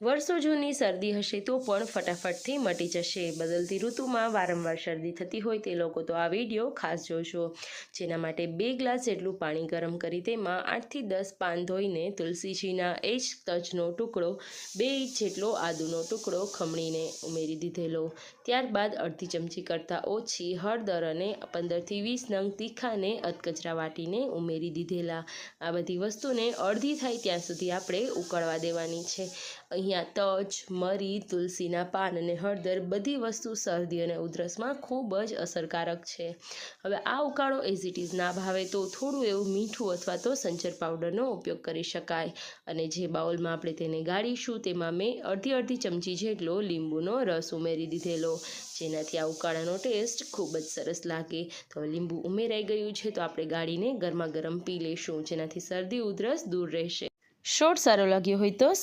વર્ષો જૂની શરદી હશે તો પણ ફટાફટથી મટી જશે. બદલતી ઋતુમાં વારંવાર શરદી થતી હોય તે લોકો તો આ વીડિયો ખાસ જોશો. જેના માટે બે ગ્લાસ જેટલું પાણી ગરમ કરી તેમાં આઠથી દસ પાન ધોઈને તુલસીજીના એજ તજનો ટુકડો, બે ઇંચ જેટલો આદુનો ટુકડો ખમણીને ઉમેરી દીધેલો. ત્યારબાદ અડધી ચમચી કરતાં ઓછી હળદર અને પંદરથી વીસ નંગ તીખાને અધકચરા વાટીને ઉમેરી દીધેલા. આ બધી વસ્તુને અડધી થાય ત્યાં સુધી આપણે ઉકળવા દેવાની છે. અહીંયા તજ, મરી, તુલસીના પાન અને હળદર બધી વસ્તુ શરદી અને ઉધરસમાં ખૂબ જ અસરકારક છે. હવે આ ઉકાળો એઝ ઇટ ઇઝ ના ભાવે તો થોડું એવું મીઠું અથવા તો સંચર પાવડરનો ઉપયોગ કરી શકાય. અને જે બાઉલમાં આપણે તેને ગાળીશું તેમાં મેં અડધી અડધી ચમચી જેટલો લીંબુનો રસ ઉમેરી દીધેલો. જેનાથી આ ઉકાળાનો ટેસ્ટ ખૂબ જ સરસ લાગે. તો લીંબુ ઉમેરાઈ ગયું છે તો આપણે ગાળીને ગરમા ગરમ પી લઈશું, જેનાથી શરદી, ઉધરસ દૂર રહેશે. શોર્ટ સારો લાગ્યો હોય તો